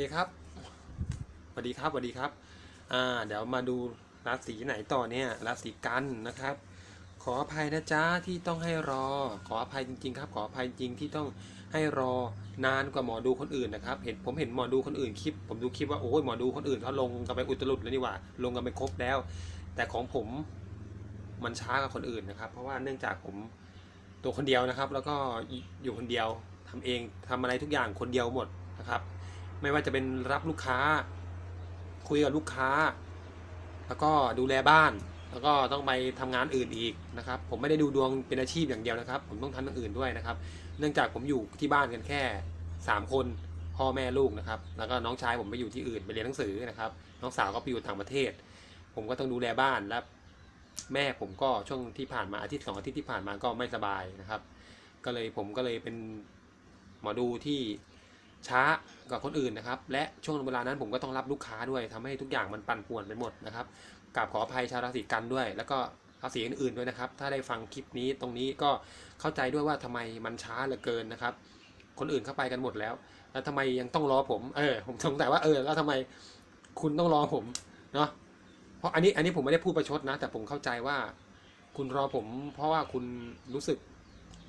เคครับสวัสดีครับสวัสดีครับ อ่า เดี๋ยวมาดูราศีไหนต่อเนี่ยราศีกันนะครับ ขออภัยนะจ๊ะที่ต้องให้รอ ขออภัยจริง ๆ ครับ ขออภัยจริงที่ต้องให้รอนานกว่าหมอดูคนอื่นนะครับ เห็นผมเห็นหมอดูคนอื่นคลิป ผมดูคลิปว่าโอ้ยหมอดูคนอื่นเขาลงกันไปอุตรุดแล้วนี่หว่า ลงกันไปครบแล้ว แต่ของผมมันช้ากว่าคนอื่นนะครับ เพราะว่าเนื่องจากผมตัวคนเดียวนะครับ แล้วก็อยู่คนเดียวทำเองทำอะไรทุกอย่างคนเดียวหมดนะครับ ไม่ว่าจะเป็นรับลูกค้า คุยกับลูกค้า แล้วก็ดูแลบ้าน แล้วก็ต้องไปทำงานอื่นอีกนะครับ ผมไม่ได้ดูดวงเป็นอาชีพอย่างเดียวนะครับ ผมต้องทำอย่างอื่นด้วยนะครับ เนื่องจากผมอยู่ที่บ้านกันแค่ 3 คนพ่อแม่ลูกนะครับ แล้วก็น้องชายผมไปอยู่ที่อื่นไปเรียนหนังสือนะครับ น้องสาวก็ไปอยู่ต่างประเทศ ผมก็ต้องดูแลบ้านและแม่ผมก็ช่วงที่ผ่านมาอาทิตย์สองอาทิตย์ที่ผ่านมาก็ไม่สบายนะครับ ก็เลยผมก็เลยเป็นหมอดูที่ ช้ากว่าคนอื่นนะครับ และช่วงเวลานั้นผมก็ต้องรับลูกค้าด้วยทำให้ทุกอย่างมันปั่นป่วนไปหมดนะครับกราบขออภัยชาวราศีกันด้วย แล้วก็ราศีอื่นๆด้วยนะครับ ถ้าได้ฟังคลิปนี้ตรงนี้ก็เข้าใจด้วยว่าทำไมมันช้าเหลือเกินนะครับ คนอื่นเข้าไปกันหมดแล้ว แล้วทำไมยังต้องรอผม เออ ผมสงสัยว่าเออแล้วทำไมคุณต้องรอผมเนาะเพราะอันนี้อันนี้ผมไม่ได้พูดประชดนะ แต่ผมเข้าใจว่า คุณรอผม เพราะว่าคุณรู้สึก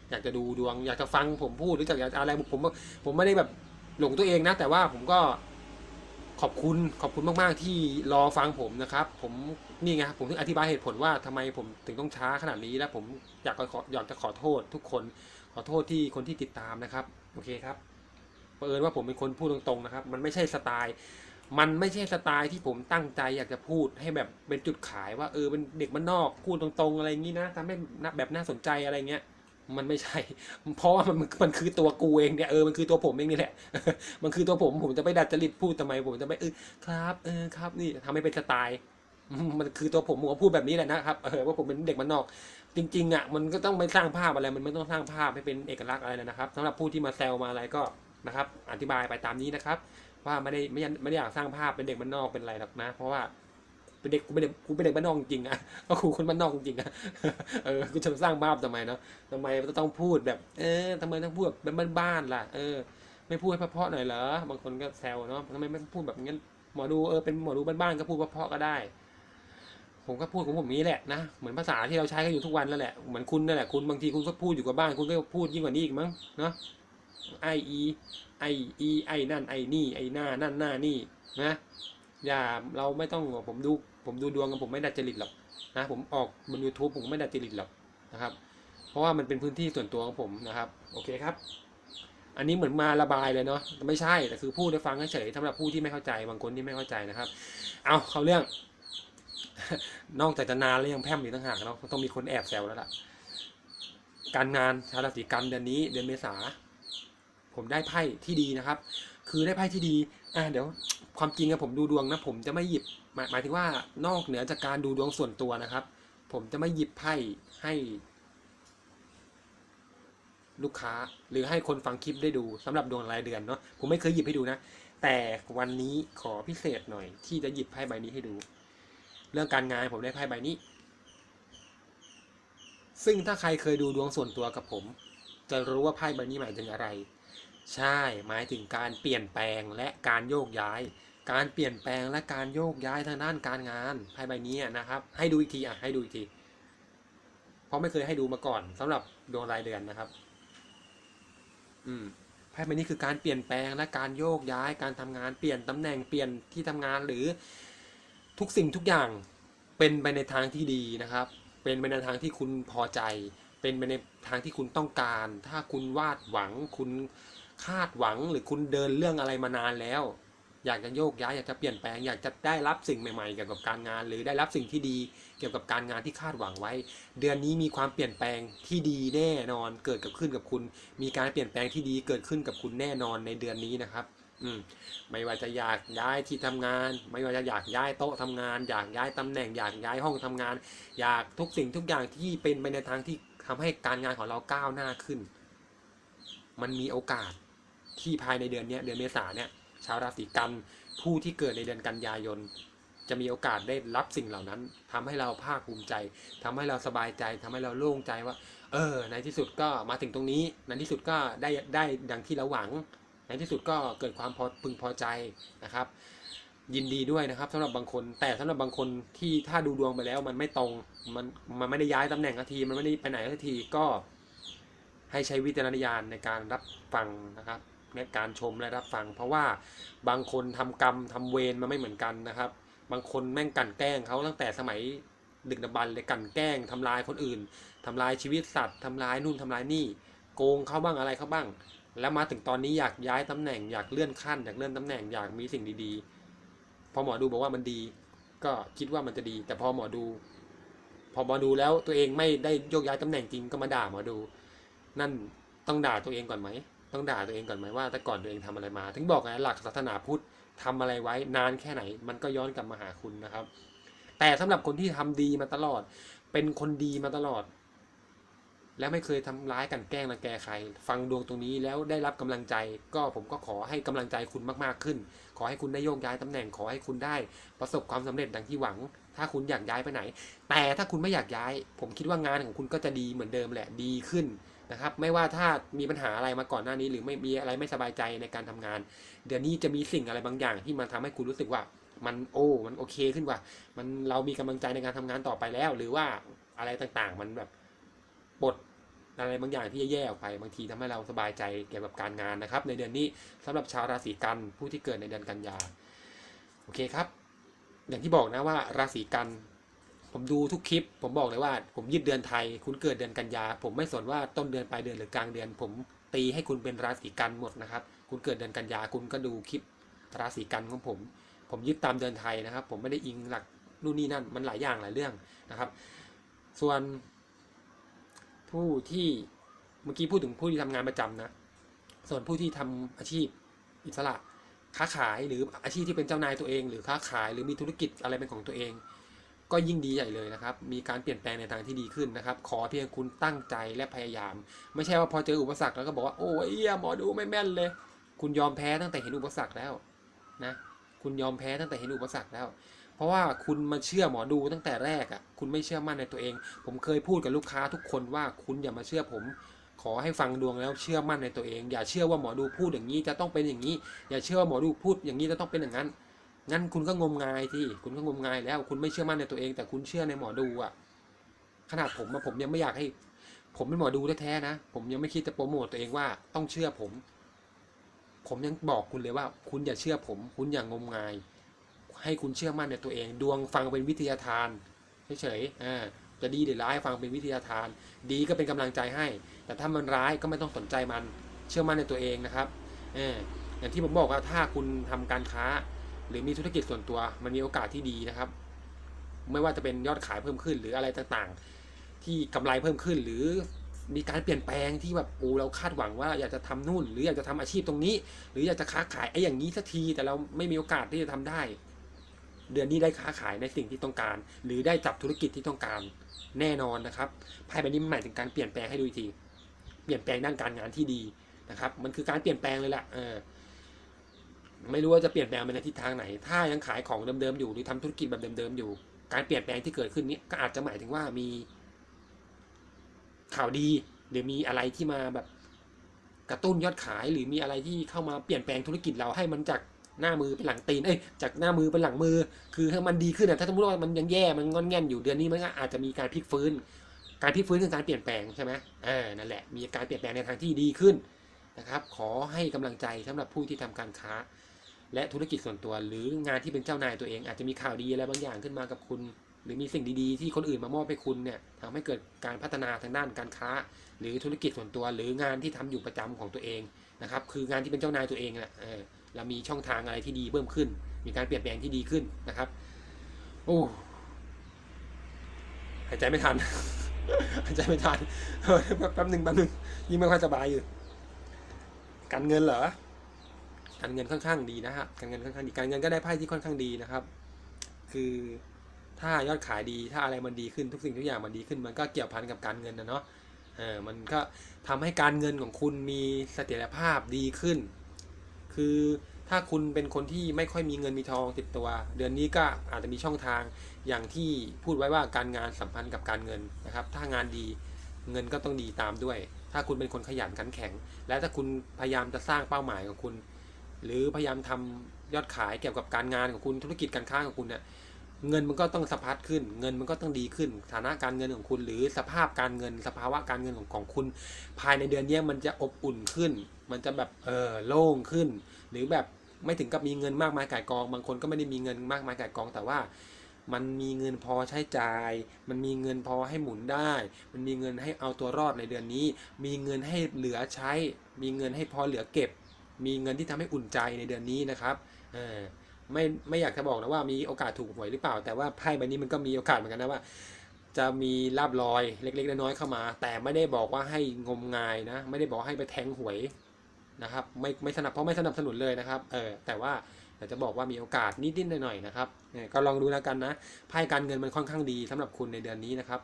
อยากจะดูดวง อยากจะฟังผมพูดหรืออยากจะอะไรผมผมไม่ได้แบบ หลงตัวเองนะ แต่ว่าผมก็ขอบคุณขอบคุณมาก ๆ ที่รอฟังผมนะครับ ผมนี่ไงผมถึงอธิบายเหตุผลว่าทำไมผมถึงต้องช้าขนาดนี้และผมอยากจะขออยากจะขอโทษทุกคนขอโทษที่คนที่ติดตามนะครับ โอเคครับเผอิญว่าผมเป็นคนพูดตรงๆนะครับ มันไม่ใช่สไตล์ มันไม่ใช่สไตล์ที่ผมตั้งใจอยากจะพูดให้แบบเป็นจุดขายว่าเออเป็นเด็กมันนอกพูดตรงๆอะไรอย่างนี้นะทำให้แบบน่าสนใจอะไรเงี้ย มันไม่ใช่ เพราะว่ามันมันคือตัวกูเองเนี่ยเออมันคือตัวผมเองนี่แหละ มันคือตัวผมผมจะไปดัดจริตพูดทำไมผมจะไปเออครับเออครับนี่ทำให้เป็นสไตล์มันคือตัวผมผมก็พูดแบบนี้แหละนะครับเออว่าผมเป็นเด็กมันนอก จริงๆอะมันก็ต้องไม่สร้างภาพอะไร มันไม่ต้องสร้างภาพให้เป็นเอกลักษณ์อะไรนะครับสำหรับผู้ที่มาแซวมาอะไรก็นะครับ อธิบายไปตามนี้นะครับ ว่าไม่ได้ไม่ไม่ได้อยากสร้างภาพเป็นเด็กบ้านนอกเป็นอะไรหรอกนะ เพราะว่า เป็นเด็กกูเป็นเด็กกูเป็นเด็กบ้านนอกจริงอะก็ครูคนบ้านนอกจริงอะเออกูจะสร้างภาพทำไมเนาะทำไมต้องพูดแบบ เออทำไมต้องพูดแบบบ้านๆล่ะ เออ ไม่พูดให้เพราะๆหน่อยเหรอบางคนก็แซวเนาะทำไมไม่พูดแบบงั้นหมอดูเออเป็นหมอดูบ้านๆก็พูดเพราะๆก็ได้ ผมก็พูดของผมนี้แหละนะเหมือนภาษาที่เราใช้กันอยู่ทุกวันนั่นแหละเหมือนคุณนั่นแหละคุณบางทีคุณก็พูดอยู่กับบ้านคุณก็พูดยิ่งกว่านี้อีกมั้งเนาะไออีไออีไอนั่นไอนี่ไอหน้านั่นหน้านี่นะ อย่าเราไม่ต้องผมดูผมดูดวงกับผมไม่ดัดจริตหรอกนะผมออกบน YouTube ผมไม่ดัดจริตหรอกนะครับ เพราะว่ามันเป็นพื้นที่ส่วนตัวของผมนะครับโอเคครับ อันนี้เหมือนมาระบายเลยเนาะไม่ใช่แต่คือพูดให้ฟังเฉยๆสำหรับผู้ที่ไม่เข้าใจบางคนที่ไม่เข้าใจนะครับ เอาเขาเรื่อง นอกจากจะนานแล้วยังแพร่มอีกต่างหากเนาะต้องมีคนแอบแซวแล้วล่ะการงานชาวราศีกันเดือนนี้เดือนเมษาผมได้ไพ่ที่ดีนะครับ คือได้ไพ่ที่ดี อะเดี๋ยวความจริงอะผมดูดวงนะผมจะไม่หยิบหมายหมายถึงว่านอกเหนือจากการดูดวงส่วนตัวนะครับ ผมจะไม่หยิบไพ่ให้ ลูกค้าหรือให้คนฟังคลิปได้ดูสำหรับดวงรายเดือนเนาะผมไม่เคยหยิบให้ดูนะ แต่วันนี้ขอพิเศษหน่อย ที่จะหยิบไพ่ใบนี้ให้ดู เรื่องการงานผมได้ไพ่ใบนี้ ซึ่งถ้าใครเคยดูดวงส่วนตัวกับผม จะรู้ว่าไพ่ใบนี้หมายถึงอะไร ใช่หมายถึงการเปลี่ยนแปลงและการโยกย้าย การเปลี่ยนแปลงและการโยกย้ายทางด้านการงานไพ่ใบนี้นะครับ ให้ดูอีกทีอะให้ดูอีกที เพราะไม่เคยให้ดูมาก่อนสำหรับดวงรายเดือนนะครับ อืมไพ่ใบนี้คือการเปลี่ยนแปลงและการโยกย้ายการทำงานเปลี่ยนตำแหน่งเปลี่ยนที่ทำงานหรือทุกสิ่งทุกอย่างเป็นไปในทางที่ดีนะครับ เป็นไปในทางที่คุณพอใจ เป็นไปในทางที่คุณต้องการ ถ้าคุณวาดหวังคุณ คาดหวังหรือคุณเดินเรื่องอะไรมานานแล้ว อยากจะโยกย้ายอยากจะเปลี่ยนแปลงอยากจะได้รับสิ่งใหม่ ๆ เกี่ยวกับการงาน หรือได้รับสิ่งที่ดีเกี่ยวกับการงานที่คาดหวังไว้ เดือนนี้มีความเปลี่ยนแปลงที่ดีแน่นอนเกิดกับขึ้นกับคุณ มีการเปลี่ยนแปลงที่ดีเกิดขึ้นกับคุณแน่นอนในเดือนนี้นะครับอืมไม่ว่าจะอยากย้ายที่ทำงาน ไม่ว่าจะอยากย้ายโต๊ะทำงาน อยากย้ายตำแหน่ง อยากย้ายห้องทำงาน อยากทุกสิ่งทุกอย่างที่เป็นไปในทางที่ทำให้การงานของเราก้าวหน้าขึ้น มันมีโอกาส ที่ภายในเดือนนี้เดือนเมษาเนี่ยชาวราศีกันผู้ที่เกิดในเดือนกันยายน จะมีโอกาสได้รับสิ่งเหล่านั้นทำให้เราภาคภูมิใจทำให้เราสบายใจทำให้เราโล่งใจว่า เออ ในที่สุดก็มาถึงตรงนี้ในที่สุดก็ได้ได้ดังที่เราหวัง ในที่สุดก็เกิดความพอพึงพอใจนะครับ ยินดีด้วยนะครับสำหรับบางคน แต่สำหรับบางคนที่ถ้าดูดวงไปแล้วมันไม่ตรงมันมันไม่ได้ย้ายตำแหน่งทีมันไม่ได้ไปไหนทีก็ให้ใช้วิจารณญาณในการรับฟังนะครับ ในการชมและรับฟัง เพราะว่าบางคนทำกรรมทำเวรมาไม่เหมือนกันนะครับ บางคนแม่งกันแกล้งเขาตั้งแต่สมัยดึกดำบรรเลยกันแกล้งทำลายคนอื่นทำลายชีวิตสัตว์ทำลายนู่นทำลายนี่ โกงเขาบ้างอะไรเขาบ้าง แล้วมาถึงตอนนี้อยากย้ายตำแหน่งอยากเลื่อนขั้นอยากเลื่อนตำแหน่งอยากมีสิ่งดีๆ พอหมอดูบอกว่ามันดี ก็คิดว่ามันจะดี แต่พอหมอดู พอหมอดูแล้วตัวเองไม่ได้โยกย้ายตำแหน่งจริงก็มาด่าหมอดู นั่นต้องด่าตัวเองก่อนไหม ต้องด่าตัวเองก่อนไหมว่าแต่ก่อนตัวเองทำอะไรมา ถึงบอกไงหลักศาสนาพุทธทำอะไรไว้นานแค่ไหน มันก็ย้อนกลับมาหาคุณนะครับ แต่สำหรับคนที่ทำดีมาตลอด เป็นคนดีมาตลอด แล้วไม่เคยทำร้ายกันแกล้งรังแกใคร ฟังดวงตรงนี้แล้วได้รับกำลังใจ ก็ผมก็ขอให้กำลังใจคุณมากๆขึ้น ขอให้คุณได้โยกย้ายตำแหน่งขอให้คุณได้ ประสบความสำเร็จดังที่หวัง ถ้าคุณอยากย้ายไปไหน แต่ถ้าคุณไม่อยากย้าย ผมคิดว่างานของคุณก็จะดีเหมือนเดิมแหละดีขึ้น นะครับ ไม่ว่าถ้ามีปัญหาอะไรมาก่อนหน้านี้ หรือไม่มีอะไรไม่สบายใจในการทำงาน เดี๋ยวนี้จะมีสิ่งอะไรบางอย่างที่มันทำให้คุณรู้สึกว่ามันโอ้มันโอเคขึ้นว่ะมันเรามีกำลังใจในการทำงานต่อไปแล้ว หรือว่าอะไรต่างๆ มันแบบปลดอะไรบางอย่างที่แย่ๆออกไปบางทีทำให้เราสบายใจเกี่ยวกับการงานนะครับ ในเดือนนี้สำหรับชาวราศีกันผู้ที่เกิดในเดือนกันยาโอเคครับ อย่างที่บอกนะว่าราศีกัน ผมดูทุกคลิป ผมบอกเลยว่า ผมยึดเดือนไทย คุณเกิดเดือนกันยา ผมไม่สนว่าต้นเดือนปลายเดือนหรือกลางเดือน ผมตีให้คุณเป็นราศีกันหมดนะครับ คุณเกิดเดือนกันยา คุณก็ดูคลิปราศีกันของผม ผมยึดตามเดือนไทยนะครับ ผมไม่ได้อิงหลักนู่นนี่นั่น มันหลายอย่างหลายเรื่องนะครับ ส่วนผู้ที่เมื่อกี้พูดถึงผู้ที่ทำงานประจำนะ ส่วนผู้ที่ทำอาชีพอิสระค้าขายหรืออาชีพที่เป็นเจ้านายตัวเอง หรือค้าขายหรือมีธุรกิจอะไรเป็นของตัวเอง ก็ยิ่งดีใหญ่เลยนะครับ มีการเปลี่ยนแปลงในทางที่ดีขึ้นนะครับ ขอเพียงคุณตั้งใจและพยายาม ไม่ใช่ว่าพอเจออุปสรรคแล้วก็บอกว่าโอ้ยเหี้ยหมอดูไม่แม่นเลย คุณยอมแพ้ตั้งแต่เห็นอุปสรรคแล้วนะ คุณยอมแพ้ตั้งแต่เห็นอุปสรรคแล้ว เพราะว่าคุณมาเชื่อหมอดูตั้งแต่แรกอะ คุณไม่เชื่อมั่นในตัวเอง ผมเคยพูดกับลูกค้าทุกคนว่าคุณอย่ามาเชื่อผม ขอให้ฟังดวงแล้วเชื่อมั่นในตัวเอง อย่าเชื่อว่าหมอดูพูดอย่างนี้จะต้องเป็นอย่างนี้ อย่าเชื่อว่าหมอดูพูดอย่างนี้จะต้องเป็นอย่างนั้น งั้นคุณก็งมงายที่คุณก็งมงายแล้ว คุณไม่เชื่อมั่นในตัวเอง แต่คุณเชื่อในหมอดูอะ ขนาดผมอะผมยังไม่อยากให้ ผมเป็นหมอดูแท้ๆนะ ผมยังไม่คิดจะโปรโมตตัวเองว่าต้องเชื่อผม ผมยังบอกคุณเลยว่า คุณอย่าเชื่อผม คุณอย่างงมงาย ให้คุณเชื่อมั่นในตัวเอง ดวงฟังเป็นวิทยาทานเฉยๆอ่าจะดีหรือร้ายฟังเป็นวิทยาทาน ดีก็เป็นกำลังใจให้ แต่ถ้ามันร้ายก็ไม่ต้องสนใจมัน เชื่อมั่นในตัวเองนะครับเอออย่างที่ผมบอกว่าถ้าคุณทำการค้า หรือมีธุรกิจส่วนตัวมันมีโอกาสที่ดีนะครับ ไม่ว่าจะเป็นยอดขายเพิ่มขึ้นหรืออะไรต่างๆ ที่กำไรเพิ่มขึ้นหรือมีการเปลี่ยนแปลงที่แบบโอ้เราคาดหวังว่าอยากจะทำนู่น หรืออยากจะทำอาชีพตรงนี้ หรืออยากจะค้าขายไอ้อย่างนี้สักทีแต่เราไม่มีโอกาสที่จะทำได้ เดือนนี้ได้ค้าขายในสิ่งที่ต้องการ หรือได้จับธุรกิจที่ต้องการแน่นอนนะครับไพ่ใบนี้มันหมายถึงการเปลี่ยนแปลงให้ดูอีกทีเปลี่ยนแปลงด้านการงานที่ดีนะครับ มันคือการเปลี่ยนแปลงเลยแหละเออ ไม่รู้ว่าจะเปลี่ยนแปลงไปในทิศทางไหน ถ้ายังขายของเดิมๆอยู่หรือทำธุรกิจแบบเดิมๆอยู่ การเปลี่ยนแปลงที่เกิดขึ้นนี้ก็อาจจะหมายถึงว่ามี ข่าวดี หรือมีอะไรที่มาแบบกระตุ้นยอดขายหรือมีอะไรที่เข้ามาเปลี่ยนแปลงธุรกิจเราให้มันจากหน้ามือเป็นหลังตีน เอ้ย จากหน้ามือเป็นหลังมือ คือให้มันดีขึ้นนะถ้าสมมติว่ามันยังแย่ มันงอนแง่นอยู่เดือนนี้มันก็อาจจะมีการพลิกฟื้น การพลิกฟื้นคือการเปลี่ยนแปลงใช่ไหมเออ นั่นแหละ มีการเปลี่ยนแปลงในทางที่ดีขึ้นนะครับ ขอให้กำลังใจสำหรับผู้ที่ทำการค้า และธุรกิจส่วนตัว หรืองานที่เป็นเจ้านายตัวเอง อาจจะมีข่าวดีอะไรบางอย่างขึ้นมากับคุณ หรือมีสิ่งดีๆ ที่คนอื่นมามอบให้คุณเนี่ยทำให้เกิดการพัฒนาทางด้านการค้า หรือธุรกิจส่วนตัว หรืองานที่ทำอยู่ประจำของตัวเองนะครับคืองานที่เป็นเจ้านายตัวเองแหละเรามีช่องทางอะไรที่ดีเพิ่มขึ้น มีการเปลี่ยนแปลงที่ดีขึ้นนะครับ โอ้หายใจไม่ทันหายใจไม่ทันเออแป๊บหนึ่งแป๊บหนึ่งยิ่งไม่ค่อยสบายอยู่การเงินเหรอ การเงินค่อนข้างดีนะครับการเงินค่อนข้างดีการเงินก็ได้ไพ่ที่ค่อนข้างดีนะครับ คือถ้ายอดขายดีถ้าอะไรมันดีขึ้นทุกสิ่งทุกอย่างมันดีขึ้น มันก็เกี่ยวพันกับการเงินนะเนาะเออมันก็ทำให้การเงินของคุณมีเสถียรภาพดีขึ้น คือถ้าคุณเป็นคนที่ไม่ค่อยมีเงินมีทองติดตัว เดือนนี้ก็อาจจะมีช่องทางอย่างที่พูดไว้ว่าการงานสัมพันธ์กับการเงินนะครับ ถ้างานดีเงินก็ต้องดีตามด้วย ถ้าคุณเป็นคนขยันขันแข็ง และถ้าคุณพยายามจะสร้างเป้าหมายของคุณ หรือพยายามทำยอดขายเกี่ยวกับการงานของคุณธุรกิจการค้าของคุณเนี่ยเงินมันก็ต้องสะพัดขึ้น เงินมันก็ต้องดีขึ้น ฐานะการเงินของคุณ หรือสภาพการเงิน สภาวะการเงินของของคุณ ภายในเดือนนี้มันจะอบอุ่นขึ้น มันจะแบบเออโล่งขึ้น หรือแบบไม่ถึงกับมีเงินมากมายก่ายกอง บางคนก็ไม่ได้มีเงินมากมายก่ายกอง แต่ว่า มันมีเงินพอใช้จ่าย มันมีเงินพอให้หมุนได้ มันมีเงินให้เอาตัวรอดในเดือนนี้ มีเงินให้เหลือใช้ มีเงินให้พอเหลือเก็บ มีเงินที่ทำให้อุ่นใจในเดือนนี้นะครับไม่ไม่อยากจะบอกนะว่ามีโอกาสถูกหวยหรือเปล่า แต่ว่าไพ่ใบนี้มันก็มีโอกาสเหมือนกันนะว่า จะมีลาบลอยเล็กๆน้อยๆเข้ามา แต่ไม่ได้บอกว่าให้งมงายนะ ไม่ได้บอกให้ไปแทงหวยนะครับ ไม่ไม่สนับเพราะไม่สนับสนุนเลยนะครับเออแต่ว่าอยากจะบอกว่ามีโอกาสนิดๆหน่อยๆนะครับก็ลองดูแล้วกันนะไพ่การเงินมันค่อนข้างดีสำหรับคุณในเดือนนี้นะครับ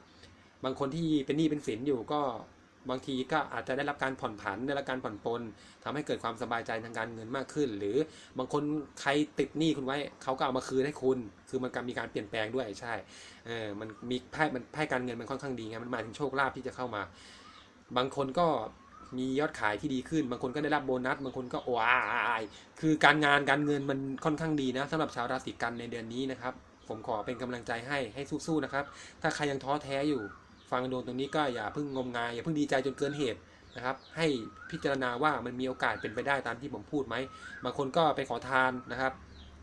บางคนที่เป็นหนี้เป็นสินอยู่ก็ บางทีก็อาจจะได้รับการผ่อนผันได้รับการผ่อนปลนทำให้เกิดความสบายใจทางการเงินมากขึ้น หรือบางคนใครติดหนี้คุณไว้เขาก็เอามาคืนให้คุณ คือมันการมีการเปลี่ยนแปลงด้วยใช่เออมันมีไพ่มันไพ่การเงินมันค่อนข้างดีไงมันหมายถึงโชคลาภที่จะเข้ามา บางคนก็มียอดขายที่ดีขึ้น บางคนก็ได้รับโบนัส บางคนก็ว้ายคือการงานการเงินมันค่อนข้างดีนะสำหรับชาวราศีกันในเดือนนี้นะครับ ผมขอเป็นกำลังใจให้ให้สู้ๆนะครับ ถ้าใครยังท้อแท้อยู่ ฟังโดนตรงนี้ก็อย่าเพิ่งงมงายอย่าเพิ่งดีใจจนเกินเหตุนะครับ ให้พิจารณาว่ามันมีโอกาสเป็นไปได้ตามที่ผมพูดไหมบางคนก็ไปขอทานนะครับ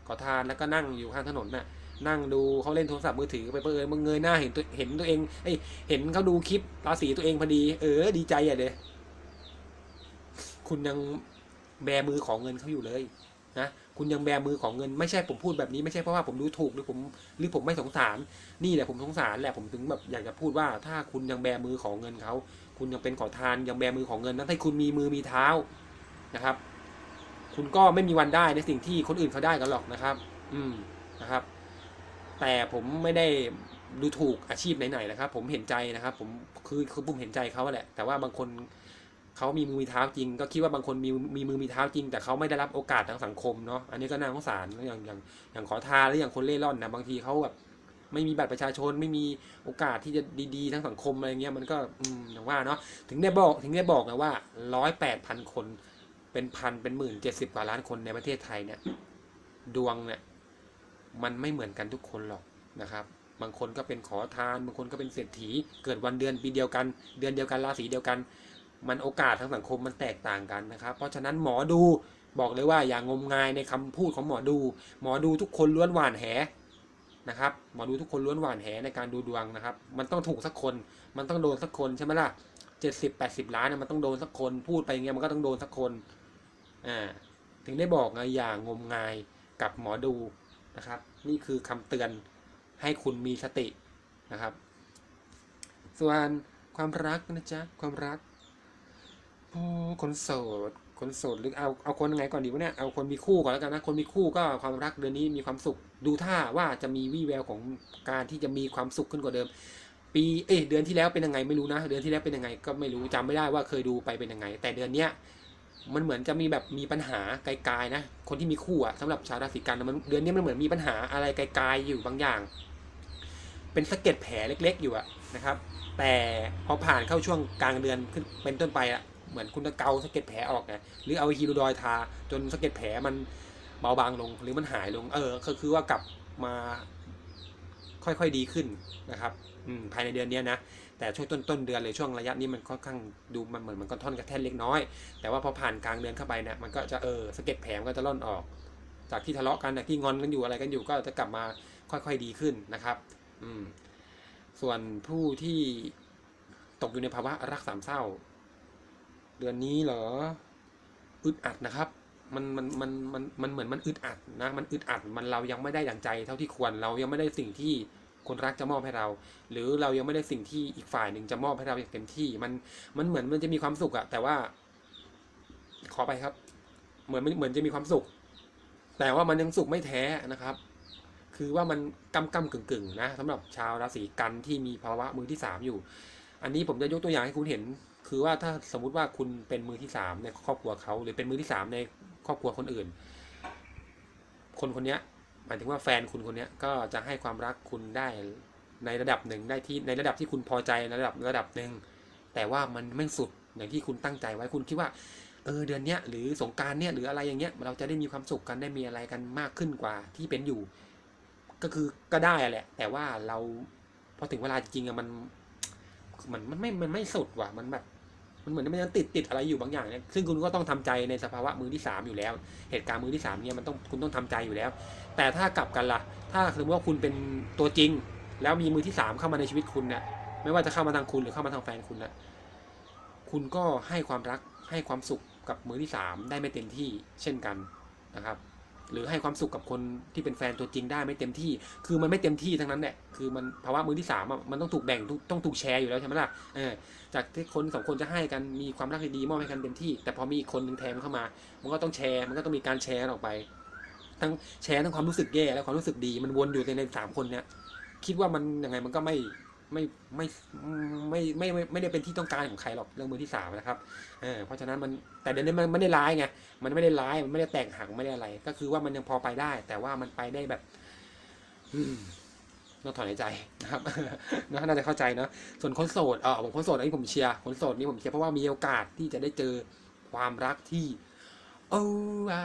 ขอทานแล้วก็นั่งอยู่ข้างถนนน่ะนั่งดูเขาเล่นโทรศัพท์มือถือไปเปิดมึงเงยหน้าเห็นตัวเห็นตัวเองเอ้ยเห็นเขาดูคลิปราศีตัวเองพอดี เออ ดีใจอะเดยคุณยังแบมือของเงินเขาอยู่เลยนะ คุณยังแบมือของเงินไม่ใช่ผมพูดแบบนี้ไม่ใช่เพราะว่าผมดูถูกหรือผมหรือผมไม่สงสาร นี่แหละผมสงสารแหละผมถึงแบบอยากจะพูดว่า ถ้าคุณยังแบมือของเงินเขาคุณยังเป็นขอทานยังแบมือของเงินนั้นถ้คุณมีมือมีเท้านะครับ คุณก็ไม่มีวันได้ในสิ่งที่คนอื่นเขาได้กันหรอกนะครับ อืมนะครับ แต่ผมไม่ได้ดูถูกอาชีพไหนๆนะครับ ผมเห็นใจนะครับ ผมคือคือผมเห็นใจเขาแหละ แต่ว่าบางคน เขามีมือมีเท้าจริง ก็คิดว่าบางคนมีมีมือมีเท้าจริง แต่เขาไม่ได้รับโอกาสทางสังคมเนาะอันนี้ก็น่าสงสารอย่างอย่างอย่างขอทานหรืออย่างคนเล่ร่อนนะบางทีเขาแบบไม่มีบัตรประชาชนไม่มีโอกาสที่จะดีๆทั้งสังคมอะไรเงี้ยมันก็อืมอย่างว่าเนาะถึงได้บอกถึงได้บอกนะว่าร้อยแปดพันคนเป็นพันเป็นหมื่นเจ็ดสิบกว่าล้านคนในประเทศไทยเนี่ยดวงเนี่ยมันไม่เหมือนกันทุกคนหรอกนะครับ บางคนก็เป็นขอทาน บางคนก็เป็นเศรษฐี เกิดวันเดือนปีเดียวกัน เดือนเดียวกันราศีเดียวกัน มันโอกาสทางสังคมมันแตกต่างกันนะครับ เพราะฉะนั้นหมอดูบอกเลยว่าอย่างงมงายในคำพูดของหมอดู หมอดูทุกคนล้วนหวานแหนะครับหมอดูทุกคนล้วนหวานแหในการดูดวงนะครับ มันต้องถูกสักคน มันต้องโดนสักคนใช่ไหมล่ะเจ็ดสิบแปดสิบล้านเนี่ยมันต้องโดนสักคน พูดไปอย่างเงี้ยมันก็ต้องโดนสักคนอ่าถึงได้บอกไงอย่างงมงายกับหมอดูนะครับ นี่คือคำเตือนให้คุณมีสตินะครับ ส่วนความรักนะจ๊ะความรัก คนโสด คนโสดหรือเอาเอาคนยังไงก่อนดีวะเนี่ย เอาคนมีคู่ก่อนแล้วกันนะ คนมีคู่ก็ความรักเดือนนี้มีความสุข ดูท่าว่าจะมีวี่แววของการที่จะมีความสุขขึ้นกว่าเดิม ปี เอ้ยเดือนที่แล้วเป็นยังไงไม่รู้นะ เดือนที่แล้วเป็นยังไงก็ไม่รู้จำไม่ได้ว่าเคยดูไปเป็นยังไง แต่เดือนเนี้ยมันเหมือนจะมีแบบมีปัญหาไกลๆนะ คนที่มีคู่อะสำหรับชาวราศีกันมันเดือนนี้มันเหมือนมีปัญหาอะไรไกลๆอยู่บางอย่าง เป็นสะเก็ดแผลเล็ก ๆ อยู่อะนะครับ แต่พอผ่านเข้าช่วงกลางเดือนขึ้นเป็นต้นไปอะ เหมือนคุณจะเกาสะเก็ดแผลออกไงหรือเอาฮีโรดอยทา จนสะเก็ดแผลมันเบาบางลงหรือมันหายลง เออก็คือว่ากลับมาค่อยๆดีขึ้นนะครับอืมภายในเดือนนี้นะ แต่ช่วงต้นต้นเดือนเลยช่วงระยะนี้มันค่อนข้างดูมันเหมือนมันก็ท่อนกระแทกเล็กน้อย แต่ว่าพอผ่านกลางเดือนเข้าไปเนี่ยมันก็จะเออสะเก็ดแผลมันก็จะร่อนออก จากที่ทะเลาะกันนะที่งอนกันอยู่อะไรกันอยู่ก็จะกลับมาค่อยๆดีขึ้นนะครับ อืมส่วนผู้ที่ตกอยู่ในภาวะรักสามเศร้า ดือนนี้เหรออึดอัดนะครับ มันมันมันมันมันเหมือนมันอึดอัดนะ มันอึดอัดมันเรายังไม่ได้ดั่งใจ เท่าที่ควรเรายังไม่ได้สิ่งที่คนรักจะมอบให้เรา หรือเรายังไม่ได้สิ่งที่อีกฝ่ายหนึ่งจะมอบให้เราอย่างเต็มที่ มันมันเหมือนมันจะมีความสุขอะแต่ว่า ขอไปครับ เหมือนเหมือนจะมีความสุข แต่ว่ามันยังสุขไม่แท้นะครับ คือว่ามันกำกำกึ่งกึ่งนะสำหรับชาวราศีกันที่มีภาวะมือที่สามอยู่ อันนี้ผมจะยกตัวอย่างให้คุณเห็น คือว่าถ้าสมมติว่าคุณเป็นมือที่สามในครอบครัวเขาหรือเป็นมือที่สามในครอบครัวคนอื่น คนคนนี้หมายถึงว่าแฟนคุณคนนี้ก็จะให้ความรักคุณได้ในระดับหนึ่งได้ที่ในระดับที่คุณพอใจในระดับระดับหนึ่งแต่ว่ามันไม่สุดอย่างที่คุณตั้งใจไว้คุณคิดว่าเออเดือนเนี้ยหรือสงการเนี้ยหรืออะไรอย่างเงี้ยเราจะได้มีความสุขกันได้มีอะไรกันมากขึ้นกว่าที่เป็นอยู่ ก็คือก็ได้อะแหละ แต่ว่าเราพอถึงเวลาจริงๆอะมันมันมันไม่มันไม่สุดว่ะมันแบบ มันเหมือนมันยังติดติดอะไรอยู่บางอย่างเนี่ยซึ่งคุณก็ต้องทำใจในสภาวะมือที่สามอยู่แล้ว เหตุการณ์มือที่สามเนี่ยมันต้องคุณต้องทำใจอยู่แล้ว แต่ถ้ากลับกันล่ะ ถ้าสมมติว่าคุณเป็นตัวจริง แล้วมีมือที่สามเข้ามาในชีวิตคุณเนี่ยไม่ว่าจะเข้ามาทางคุณหรือเข้ามาทางแฟนคุณนะคุณก็ให้ความรักให้ความสุขกับมือที่สามได้ไม่เต็มที่เช่นกันนะครับ หรือให้ความสุขกับคนที่เป็นแฟนตัวจริงได้ไม่เต็มที่ คือมันไม่เต็มที่ทั้งนั้นแหละคือมันภาวะมือที่สามมันต้องถูกแบ่งต้องถูกแชร์อยู่แล้วใช่ไหมล่ะเออจากที่คนสองคนจะให้กันมีความรักดีๆมอบให้กันเต็มที่ แต่พอมีอีกคนหนึ่งแทนเข้ามา มันก็ต้องแชร์มันก็ต้องมีการแชร์ออกไป ทั้งแชร์ทั้งความรู้สึกแย่และความรู้สึกดีมันวนอยู่ในในสามคนเนี้ยคิดว่ามันยังไงมันก็ไม่ ไม่ไม่ไม่ไม่ไม่ไม่ได้เป็นที่ต้องการของใครหรอกเรื่องมือที่สามนะครับเออเพราะฉะนั้นมันแต่เดี๋ยวนี้มันไม่ได้ร้ายไงมันไม่ได้ร้ายมันไม่ได้แตกหักไม่ได้อะไร ก็คือว่ามันยังพอไปได้ แต่ว่ามันไปได้แบบต้องถอนใจนะครับนะน่าจะเข้าใจเนอะส่วนคนโสดเออผมคนโสดอันนี้ผมเชียร์คนโสดนี่ผมเชียร์เพราะว่ามีโอกาสที่จะได้เจอความรักที่โอ้า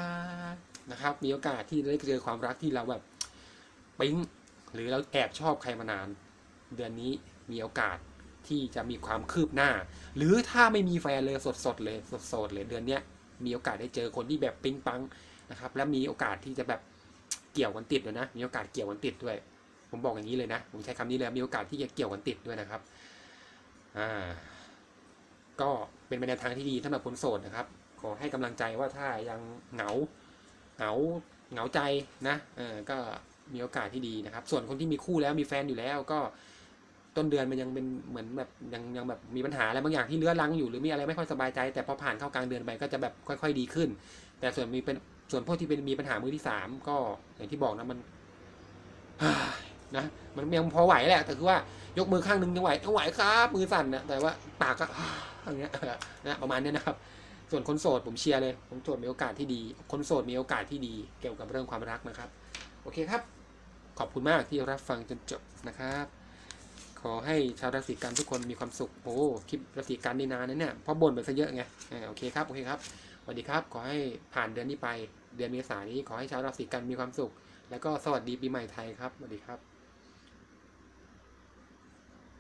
นะครับ มีโอกาสที่ได้เจอความรักที่เราแบบปิ๊งหรือเราแอบชอบใครมานาน เดือนนี้มีโอกาสที่จะมีความคืบหน้า หรือถ้าไม่มีแฟนเลยสดๆเลยสดๆเลยเดือนเนี้ยมีโอกาสได้เจอคนที่แบบปิ๊งปังนะครับ และมีโอกาสที่จะแบบเกี่ยวกันติดด้วยนะ มีโอกาสเกี่ยวกันติดด้วย ผมบอกอย่างนี้เลยนะ ผมใช้คำนี้เลยมีโอกาสที่จะเกี่ยวกันติดด้วยนะครับ อ่า ก็เป็นไปในทางที่ดีสำหรับคนโสดนะครับ ขอให้กำลังใจว่าถ้ายังเหงา เหงา เหงาใจนะ เออก็มีโอกาสที่ดีนะครับ ส่วนคนที่มีคู่แล้วมีแฟนอยู่แล้วก็ ต้นเดือนมันยังเป็นเหมือนแบบยังยังแบบมีปัญหาอะไรบางอย่างที่เลื้อรังอยู่หรือมีอะไรไม่ค่อยสบายใจ แต่พอผ่านเข้ากลางเดือนไปก็จะแบบค่อย ๆ ดีขึ้น แต่ส่วนมีเป็นส่วนพวกที่เป็นมีปัญหามือที่สามก็อย่างที่บอกนะมันนะมันยังพอไหวแหละแต่คือว่ายกมือข้างหนึงยังไหวยังไหวครับมือสั่นนะแต่ว่าปากก็อย่างเงี้ยนะประมาณนี้นะครับ ส่วนคนโสดผมเชียร์เลยคนโสดมีโอกาสที่ดี คนโสดมีโอกาสที่ดี เกี่ยวกับเรื่องความรักนะครับ โอเคครับ ขอบคุณมากที่รับฟังจนจบนะครับ ขอให้ชาวราศีกันทุกคนมีความสุข โอ้คลิปราศีกันนี่นานนะเนี่ยเพราะบ่นไปซะเยอะไงโอเคครับโอเคครับสวัสดีครับ ขอให้ผ่านเดือนนี้ไป เดือนเมษายนนี้ขอให้ชาวราศีกันมีความสุข แล้วก็สวัสดีปีใหม่ไทยครับสวัสดีครับ